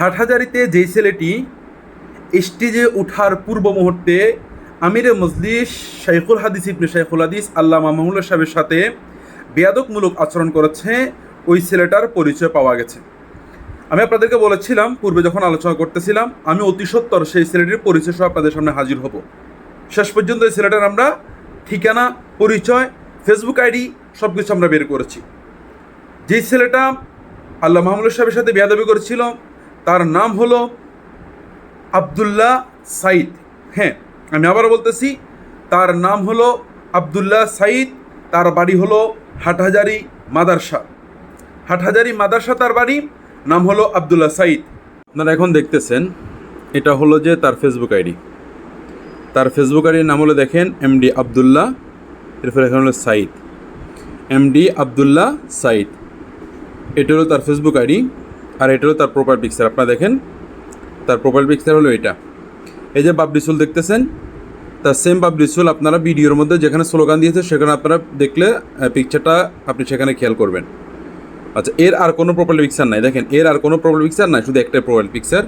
হাটহাজারিতে যেই ছেলেটি স্টেজে উঠার পূর্ব মুহূর্তে আমিরে মজলিস শাইখুল হাদিস ইবনে শাইখুল হাদিস আল্লাহ মাহমুল্লা সাহেবের সাথে বেয়াদকমূলক আচরণ করেছে, ওই ছেলেটার পরিচয় পাওয়া গেছে। আমি আপনাদেরকে বলেছিলাম, পূর্বে যখন আলোচনা করতেছিলাম, আমি অতি সত্তর সেই ছেলেটির পরিচয় সহ আপনাদের সামনে হাজির হব। শেষ পর্যন্ত এই ছেলেটার আমরা ঠিকানা, পরিচয়, ফেসবুক আইডি সব কিছু আমরা বের করেছি। যেই ছেলেটা আল্লাহ মাহমুদ সাহেবের সাথে বেয়াদবি করেছিল তার নাম হলো আবদুল্লাহ সাইদ হ্যাঁ আমি আবারও বলতেছি, তার নাম হলো আবদুল্লাহ সাইদ তার বাড়ি হলো হাটহাজারি মাদারসা। হাটহাজারি মাদারসা তার বাড়ি, নাম হলো আবদুল্লাহ সাইদ আপনারা এখন দেখতেছেন, এটা হলো যে তার ফেসবুক আইডি। তার ফেসবুক আইডির নাম হলো দেখেন, এমডি আবদুল্লাহ, এরপর এখানে হলো সাইদ এমডি আবদুল্লাহ সাইদ এটা হলো তার ফেসবুক আইডি। আর এটা হলো তার প্রোফাইল পিকচার আপনারা দেখেন, তার প্রোফাইল পিকচার হলো এটা। এই যে বাবরিসুল দেখতেছেন, তার সেম বাবরিসুল আপনারা ভিডিওর মধ্যে যেখানে স্লোগান দিয়েছে, সেখানে আপনারা দেখলে পিকচারটা আপনি সেখানে খেয়াল করবেন। আচ্ছা এর আর কোনো প্রোফাইল পিকচার নাই। দেখেন, এর আর কোনো প্রোফাইল পিকচার নাই, শুধু একটাই প্রোফাইল পিকচার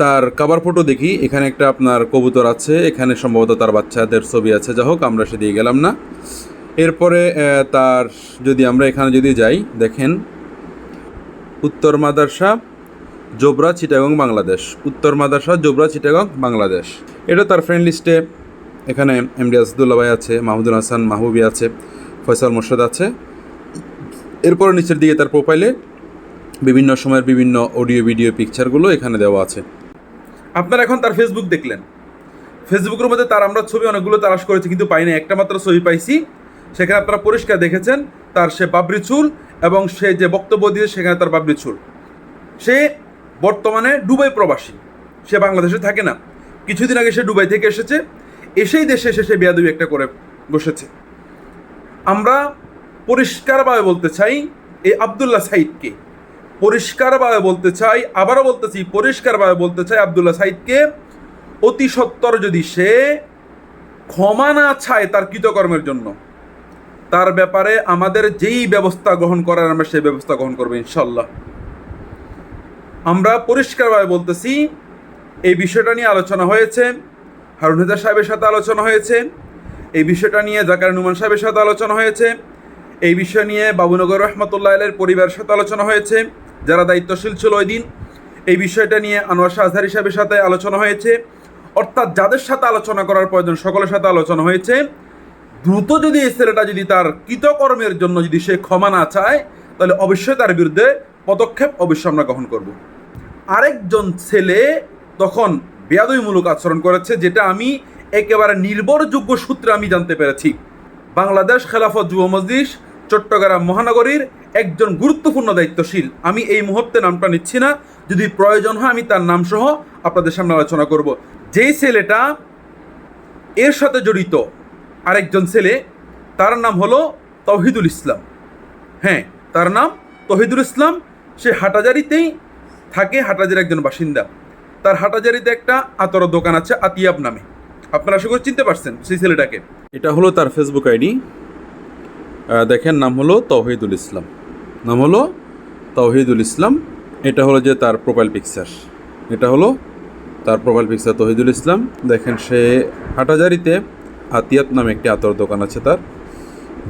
তার কাবার ফটো দেখি, এখানে একটা আপনার কবুতর আছে, এখানে সম্ভবত তার বাচ্চাদের ছবি আছে, যা হোক, আমরা সে দিয়ে গেলাম না। এরপরে তার যদি আমরা এখানে যদি যাই, দেখেন উত্তর মাদারসা, জোবরা, চিটাগং, বাংলাদেশ। উত্তর মাদারসা, জোবরা, চিটাগং, বাংলাদেশ। এটা তার ফ্রেন্ড লিস্টে এখানে এমডি আসাদুল্লাহ ভাই আছে, মাহমুদুল হাসান মাহবুবি আছে, ফয়সাল মোর্শেদ আছে। এরপর নিচের দিকে তার প্রোফাইলে বিভিন্ন সময়ের বিভিন্ন অডিও ভিডিও পিকচারগুলো এখানে দেওয়া আছে। আপনারা এখন তার ফেসবুক দেখলেন। ফেসবুকের মধ্যে তার আমরা ছবি অনেকগুলো তালাশ করেছি, কিন্তু পাইনি একটা মাত্র ছবি পাইছি, সেখানে আপনারা পরিষ্কার দেখেছেন। তার সে বাবরি চুল এবং সে যে বক্তব্য দিয়ে সেখানে তার বাবরি চুল। সে বর্তমানে ডুবাই প্রবাসী। সে বাংলাদেশে থাকে না। কিছুদিন আগে সে ডুবাই থেকে এসেছে। এসেই দেশে এসে সে বেয়াদবি একটা করে বসেছে। আমরা পরিষ্কারভাবে বলতে চাই এই আবদুল্লাহ সাইদকে। পরিষ্কারভাবে বলতে চাই, আবারও বলতেছি পরিষ্কারভাবে বলতে চাই আবদুল্লাহ সাইদকে, অতি সত্তর যদি সে ক্ষমা না চায় তার কৃতকর্মের জন্য তার ব্যাপারে আমাদের যেই ব্যবস্থা গ্রহণ করার আমরা সেই ব্যবস্থা গ্রহণ করব ইনশাল্লাহ আমরা পরিষ্কারভাবে বলতেছি, এই বিষয়টা নিয়ে আলোচনা হয়েছে, হারুন হেদার সাহেবের সাথে আলোচনা হয়েছে, এই বিষয়টা নিয়ে জাকার নুমান সাহেবের সাথে আলোচনা হয়েছে, এই বিষয় নিয়ে বাবুনগর রহমতুল্লাহ আলের পরিবারের সাথে আলোচনা হয়েছে, যারা দায়িত্বশীল ছিল ওই দিন, এই বিষয়টা নিয়ে আনোয়ার শাহ আজহারি সাহেবের সাথে আলোচনা হয়েছে, অর্থাৎ যাদের সাথে আলোচনা করার প্রয়োজন, সকলের সাথে আলোচনা হয়েছে। দ্রুত যদি এই ছেলেটা যদি তার কৃতকর্মের জন্য যদি সে ক্ষমা না চায়, তাহলে অবশ্যই তার বিরুদ্ধে পদক্ষেপ অবশ্যই আমরা গ্রহণ করব। আরেকজন ছেলে তখন বেয়াদবিমূলক আচরণ করেছে, যেটা আমি একেবারে নির্ভরযোগ্য সূত্রে আমি জানতে পেরেছি। বাংলাদেশ খেলাফত যুব মজলিস চট্টগ্রাম মহানগরীর একজন গুরুত্বপূর্ণ দায়িত্বশীল। আমি এই মুহূর্তে নামটা নিচ্ছি না, যদি প্রয়োজন হয় আমি তার নাম সহ আপনাদের সামনে আলোচনা করব। যেই ছেলেটা এর সাথে জড়িত আরেকজন ছেলে, তার নাম হলো তৌহিদুল ইসলাম। হ্যাঁ তার নাম তহিদুল ইসলাম। সে হাটাজারিতেই থাকে, হাটাজারির একজন বাসিন্দা। তার হাটাজারিতে একটা আতর দোকান আছে, আতিয়াব নামে। আপনারা আশা করি চিনতে পারছেন সেই ছেলেটাকে। এটা হলো তার ফেসবুক আইডি। দেখেন, নাম হলো তৌহিদুল ইসলাম। নাম হলো তৌহিদুল ইসলাম। এটা হলো যে তার প্রোফাইল পিকচার এটা হলো তার প্রোফাইল পিকচার তহিদুল ইসলাম। দেখেন, সে হাটাজারিতে আতিয়াব নামে একটি আতর দোকান আছে তার,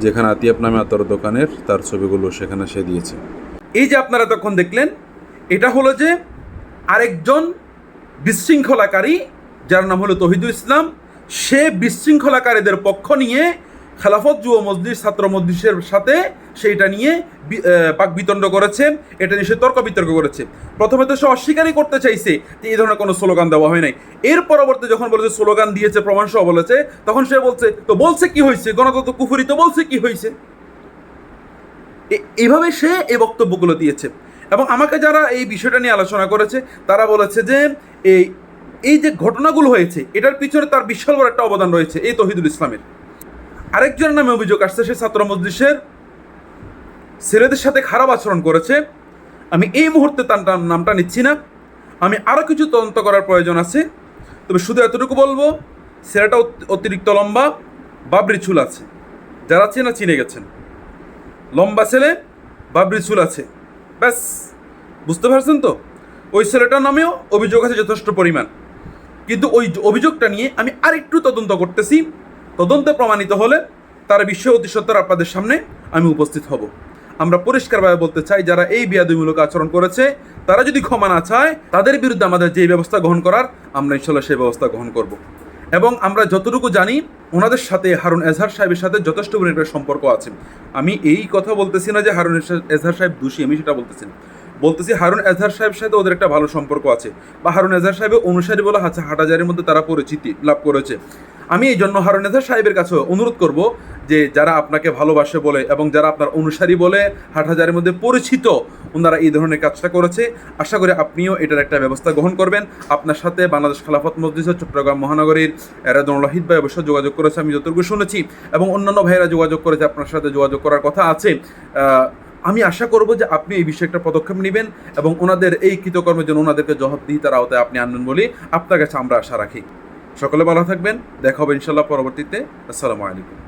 যেখানে আতিয়াত নামে আতর দোকানের তার ছবিগুলো সেখানে সে দিয়েছে। এই যে আপনারা তখন দেখলেন, এটা হলো যে আরেকজন বিশৃঙ্খলাকারী, যার নাম হলো তহিদুল ইসলাম। সে বিশৃঙ্খলাকারীদের পক্ষ নিয়ে খেলাফত যুব মসজিদ ছাত্র মসজিদের সাথে সেইটা নিয়ে পাক বিতণ্ড করেছে এটা নিয়ে সে তর্ক বিতর্ক করেছে। প্রথমে তো সে অস্বীকারই করতে চাইছে যে এই ধরনের কোনো স্লোগান দেওয়া হয় নাই। এর পরবর্তী যখন বলেছে, স্লোগান দিয়েছে, প্রমাণ সহ বলেছে, তখন সে বলছে, তো বলছে কি হয়েছে গণতন্ত্র কুফুরি তো বলছে কি হয়েছে এ- এইভাবে সে এই বক্তব্যগুলো দিয়েছে। এবং আমাকে যারা এই বিষয়টা নিয়ে আলোচনা করেছে, তারা বলেছে যে এই এই যে ঘটনাগুলো হয়েছে, এটার পিছনে তার বিশাল বড় একটা অবদান রয়েছে, এই তহিদুল ইসলামের। আরেকজনের নামে অভিযোগ আসছে সে ছাত্র মজলিসের ছেলেদের সাথে খারাপ আচরণ করেছে। আমি এই মুহূর্তে তার নামটা নিচ্ছি না। আমি আরও কিছু তদন্ত করার প্রয়োজন আছে। তবে শুধু এতটুকু বলব, ছেলেটা অতিরিক্ত লম্বা, বাবরি চুল আছে। যারা চেনা চিনে গেছেন। লম্বা ছেলে, বাবরি চুল আছে। ব্যাস, বুঝতে পারছেন তো? ওই ছেলেটার নামেও অভিযোগ আছে যথেষ্ট পরিমাণ। কিন্তু ওই অভিযোগটা নিয়ে আমি আরেকটু তদন্ত করতেছি। তদন্তে প্রমাণিত হলে তার বিশ্ব অতি সত্তর আপনাদের সামনে আমি উপস্থিত হব। আমরা পরিষ্কারভাবে বলতে চাই, যারা এই বিয়াদুমূলক আচরণ করেছে, তারা যদি ক্ষমা না চায়, তাদের বিরুদ্ধে আমাদের যে ব্যবস্থা গ্রহণ করার, আমরা ইনশাল্লাহ সেই ব্যবস্থা গ্রহণ করব। এবং আমরা যতটুকু জানি, ওনাদের সাথে হারুন এজহার সাহেবের সাথে যথেষ্ট পরিমাণে সম্পর্ক আছে। আমি এই কথা বলতেছি না যে হারুন এজহার সাহেব দোষী, আমি সেটা বলতেছি না। বলতেছি হারুন এজহার সাহেবের সাথে ওদের একটা ভালো সম্পর্ক আছে। বা হারুন এজহার সাহেবের অনুসারী বলে হাতে হাটাজারের মধ্যে তারা পরিচিতি লাভ করেছে। আমি এই জন্য হারুন এজহার সাহেবের কাছে অনুরোধ করব যে যারা আপনাকে ভালোবাসে বলে এবং যারা আপনার অনুসারী বলে হাটহাজারের মধ্যে পরিচিত, ওনারা এই ধরনের কাজটা করেছে। আশা করি আপনিও এটার একটা ব্যবস্থা গ্রহণ করবেন। আপনার সাথে বাংলাদেশ খেলাফত মসজিদ চট্টগ্রাম মহানগরীর হিদ ভাই অবশ্য যোগাযোগ করেছে, আমি যতটুকু শুনেছি। এবং অন্যান্য ভাইয়েরা যোগাযোগ করেছে, আপনার সাথে যোগাযোগ করার কথা আছে। আমি আশা করব যে আপনি এই বিষয়ে একটা পদক্ষেপ নেবেন এবং ওনাদের এই কৃতকর্মের জন্য ওনাদেরকে জবাবদিহিতার আওতায় আপনি আনবেন বলে আপনার কাছে আমরা আশা রাখি। সকলে ভালো থাকবেন। দেখা হবে ইনশাল্লাহ পরবর্তীতে। আসসালামু আলাইকুম।